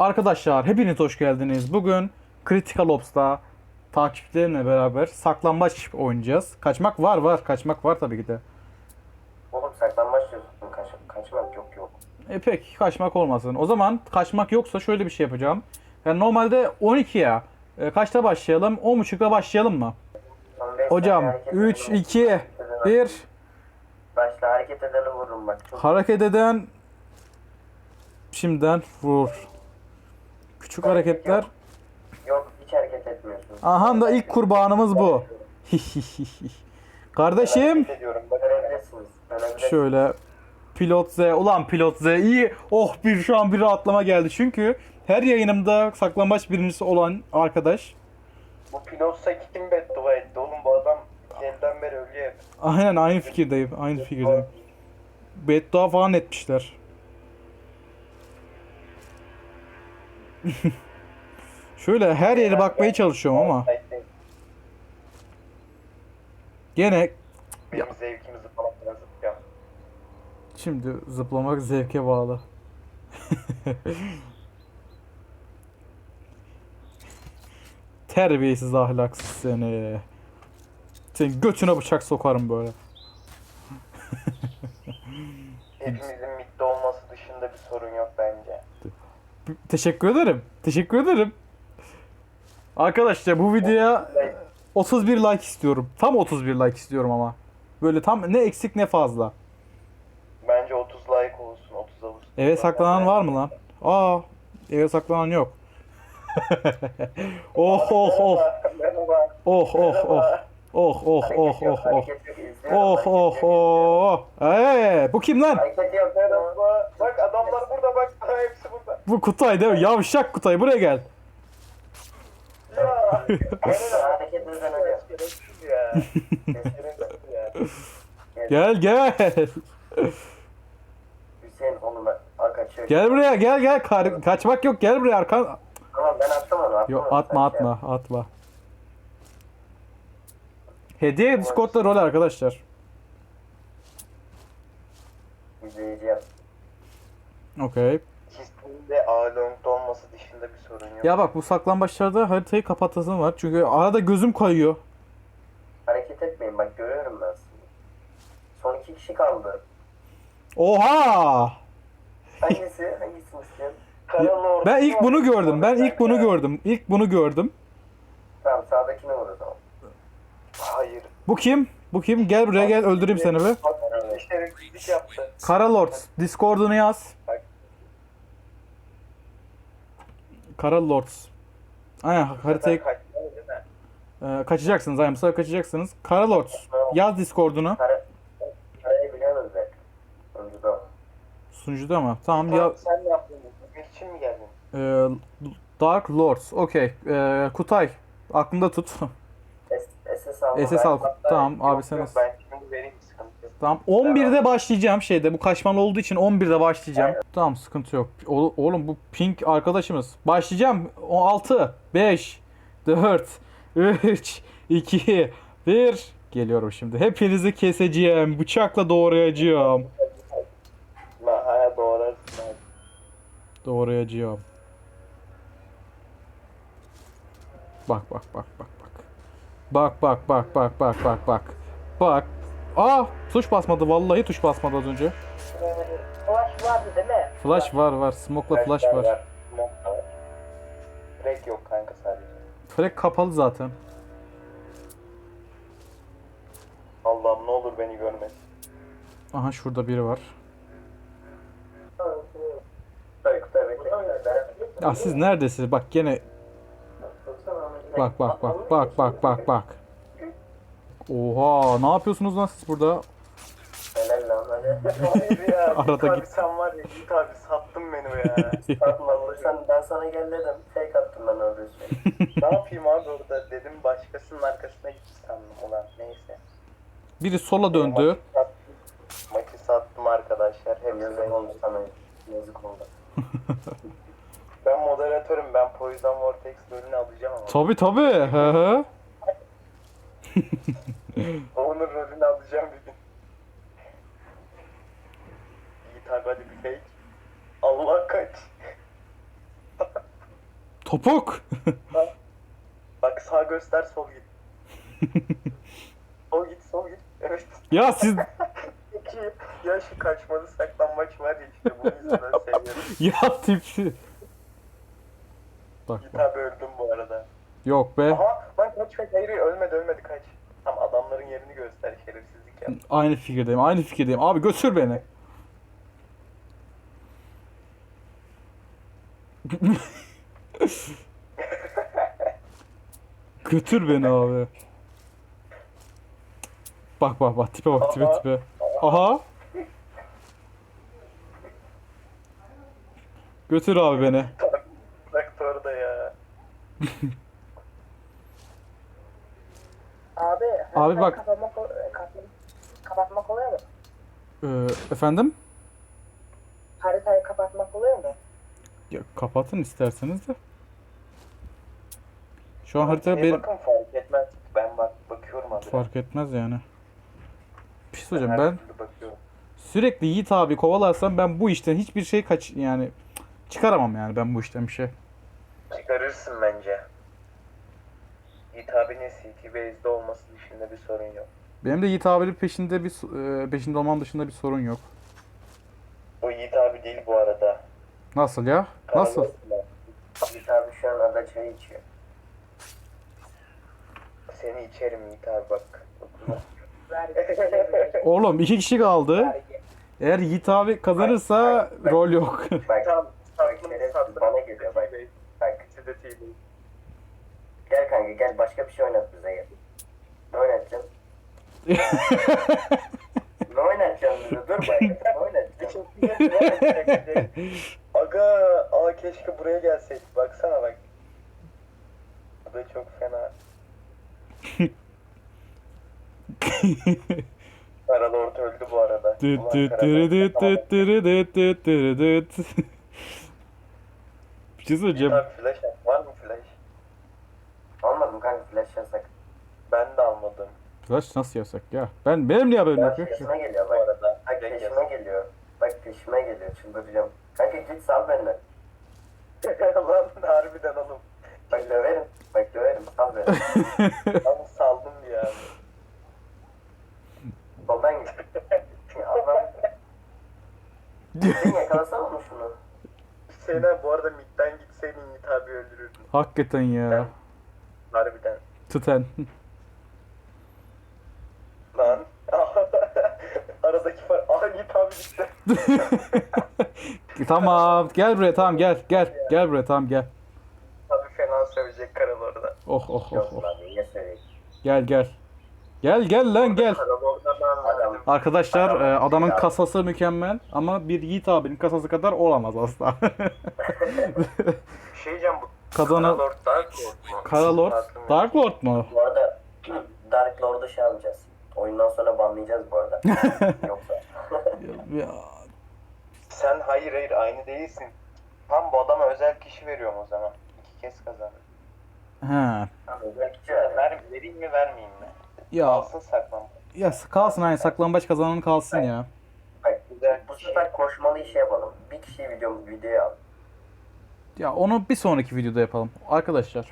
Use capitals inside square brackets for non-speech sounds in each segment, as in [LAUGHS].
Arkadaşlar hepiniz hoş geldiniz. Bugün Critical Ops'ta takipçilerimle beraber saklambaç oynayacağız. Kaçmak var var. Kaçmak var tabii ki de. Oğlum saklanmaç diyorsun. Kaç, kaçmak yok yok. E pek kaçmak olmasın. O zaman kaçmak yoksa şöyle bir şey yapacağım. Yani normalde 12 ya. E, kaçta başlayalım? 10.30'da başlayalım mı? Hocam tane hareket 3, edelim. 2, 1. Başla hareket edeni vururum bak. Çok Hareket eden şimdiden vur. Küçük hareketler. Yok hiç hareket etmiyorsun. Aha da ilk kurbanımız bu. Kardeşim. Şöyle Pilot Z. Ulan Pilot Z iyi. Oh bir şu an bir rahatlama geldi. Çünkü her yayınımda saklambaç birincisi olan arkadaş. Bu pilotsa kim beddua etti oğlum bu adam yeniden beri ölüyor hep. Aynen aynı fikirdeyim. Aynı fikirdeyim. Beddua falan etmişler. [LAUGHS] Şöyle her yere bakmaya çalışıyorum ama gene Benim zevkimizi falan yazıp ya. şimdi zıplamak zevke bağlı. [LAUGHS] Terbiyesiz ahlaksız seni. Senin götüne bıçak sokarım böyle. Hepimizin mitte olması dışında bir sorun yok bence. Teşekkür ederim. Teşekkür ederim. Arkadaşlar bu videoya 31 like istiyorum. Tam 31 like istiyorum ama. Böyle tam ne eksik ne fazla. Bence 30 like olsun 30 Ağustos. Eve saklanan var mı lan? Aa, eve saklanan yok. [LAUGHS] oh oh oh. Oh oh oh. Oh oh oh oh oh. İzliyorum, Oh hareket oh yok. oh. Ee, bu kim lan? Hareket yok. Merhaba. Bak adamlar burada bak. Ha, hepsi burada. Bu Kutay değil mi? Yavşak Kutay buraya gel. Ya. Ya. Ya. Gel gel. Hüseyin onu kaçıyor. Gel buraya gel gel. Kar- kaçmak yok gel buraya arkan. Tamam ben attım onu. Attım Yok atma Sen şey atma atma. Hediye Discord'da rol arkadaşlar. İzleyeceğim. Okey. Sistemde A-Long'da olması dışında bir sorun yok. Ya bak bu saklambaçlarda haritayı kapatasım var. Çünkü arada gözüm kayıyor. Hareket etmeyin bak görüyorum ben sizi. Son iki kişi kaldı. Oha! Hangisi? [LAUGHS] Hangisini istiyorsun? Karanın ortası Ben ilk bunu gördüm. Ben ilk bunu gördüm. İlk bunu gördüm. Tamam sağdakini vur o zaman. Hayır. Bu kim? Bu kim? Gel buraya gel öldüreyim seni be. Bak şerefsizlik yaptı. Kara Lord. Discord'unu yaz. Kara Lords. Aynen haritayı Kaçtı değil mi? e, kaçacaksınız. Aynen bu sefer kaçacaksınız. Kara Lords. Yaz Discord'unu. Kare, kareyi biliyorsunuz. Sunucuda mı? Tamam ya. Tamam, sen ne yaptın? Bugün için mi geldin? e, Dark Lords. Okey. E, Kutay. Aklında tut. [LAUGHS] SS alma. SS al. Tamam abi sen. yok, Ben şimdi vereyim sıkıntı yok. Tamam 11'de başlayacağım şeyde. Bu kaçmalı olduğu için 11'de başlayacağım. Tamam sıkıntı yok. O- oğlum bu pink arkadaşımız. Başlayacağım. O 6 5 4 3 2 1 Geliyorum şimdi. Hepinizi keseceğim. Bıçakla doğrayacağım. Doğrayacağım. Bak bak bak bak bak. Bak bak bak bak bak bak bak. Bak. Aa tuş basmadı vallahi tuş basmadı az önce. Flash vardı değil mi? Flash var var. Smoke'la flash var. Direkt yok kanka sadece. Frek kapalı zaten. Allah'ım ne olur beni görmesin. Aha şurada biri var. Ya siz neredesiniz? Bak gene bak bak bak bak bak bak bak. Oha ne yapıyorsunuz lan siz burada? Helal lan ya. [LAUGHS] Arada abi git. sen var ya Yiğit abi sattın beni be ya. [LAUGHS] Atma sen ben sana gel dedim. Fake attım ben orada [LAUGHS] ne yapayım abi orada dedim başkasının arkasına gitti sandım ulan neyse. Biri sola döndü. Maçı sattım, Maçı sattım arkadaşlar. Hepsi Yazık oldu sana. Yazık oldu. Ben moderatörüm. Ben Poison Vortex rolünü alacağım ama. Tabi tabi. Hı hı. [LAUGHS] Onun rolünü alacağım bir gün. Yiğit abi hadi bir fake. Allah kaç. [LAUGHS] Topuk. Bak sağ göster sol git. [LAUGHS] sol git sol git. Evet. ya siz Peki ya şu kaçmalı saklanmaç var ya işte bu yüzden seviyorum. ya tipsi. Bak öldüm bu arada. Yok be. Aha lan kaç kaç hayır ölmedi ölmedi kaç. Tam adamların yerini göster şerefsizlik yap. Aynı fikirdeyim. Aynı fikirdeyim. Abi götür beni. götür beni abi. Bak bak bak tipe bak tipe Aha. tipe. Aha. Götür abi beni. Bak orada ya. [LAUGHS] Abi, bak. Kapatmak, kapatmak, oluyor mu? Ee, efendim? Haritayı kapatmak oluyor mu? Ya kapatın isterseniz de. Şu an harita benim bakın fark etmez. Ben bak bakıyorum abi. fark etmez yani. Bir şey söyleyeceğim ben bakıyorum. sürekli Yiğit abi kovalarsam ben bu işten hiçbir şey kaç yani çıkaramam yani ben bu işten bir şey. Çıkarırsın bence. Yiğit abinin CT base'de olması dışında bir sorun yok. Benim de Yiğit abinin peşinde bir e, peşinde olmam dışında bir sorun yok. O Yiğit abi değil bu arada. Nasıl ya? Nasıl? Yiğit abi şu an ada çay içiyor. Seni içerim Yiğit abi bak. [LAUGHS] Oğlum iki kişi kaldı. Eğer Yiğit abi kazanırsa rol yok. Bak, Tamam. bak şerefsiz bana geliyor bak. Bak gel kanka gel başka bir şey oynat bize gel. Ne oynatacağım? [LAUGHS] ne oynatacağım bize? Dur bak. Ne [LAUGHS] oynatacağım? Aga, aa keşke buraya gelseydik. Baksana bak. Bu da çok fena. [LAUGHS] Karalı orta öldü bu arada. Düt Ulan düt Karalı dürü düt düt dürü düt düt dürü düt. Bir şey söyleyeceğim. Abi flash at. Var kanka flash yasak. Ben de almadım. Flash nasıl yasak ya? Ben benim niye haberim yok? Flash ya? peşime geliyor Bu bak. arada. Bak Renk peşime geliyor. Bak peşime geliyor çıldıracağım. Kanka git sal benden. Lan [LAUGHS] harbiden oğlum. Bak döverim. Bak döverim sal beni. [LAUGHS] Lan saldım ya. Soldan git. Adam. Sen yakalasana mı şunu? Sena bu arada midden gitseydin Yiğit abi öldürürdün. Hakikaten ya. Harbiden. Tüten. Lan. [LAUGHS] Aradaki fark. Yiğit abi gitti. tamam gel buraya tamam gel gel gel buraya tamam gel. Abi fena sövecek karalı orada. Oh oh oh Yok oh. lan niye söyleyeyim? Gel gel. Gel gel lan gel. Ben Adam. Arkadaşlar e, adamın Ya. kasası mükemmel ama bir Yiğit abinin kasası kadar olamaz asla. [LAUGHS] [LAUGHS] Bu. Kazanı Lord Dark Lord mu? Kara Lord. Dark Lord mu? Bu arada Dark Lord'u şey alacağız. Oyundan sonra banlayacağız bu arada. [LAUGHS] Yoksa. Ya, Sen hayır hayır aynı değilsin. Tam bu adama özel kişi veriyorum o zaman. İki kez kazanır. He. Özel kişi ver. Ver, vereyim mi vermeyeyim mi? Ya Alsın saklan. ya kalsın aynı saklambaç kazanan kalsın ya. Bak, Güzel bu sefer koşmalı iş yapalım. Bir kişiyi video, videoya al. Ya onu bir sonraki videoda yapalım. Arkadaşlar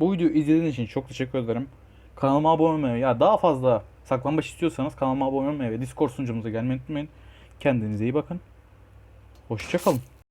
bu videoyu izlediğiniz için çok teşekkür ederim. Kanalıma abone olmayı ya daha fazla saklambaç istiyorsanız kanalıma abone olmayı ve Discord sunucumuza gelmeyi unutmayın. Kendinize iyi bakın. Hoşçakalın.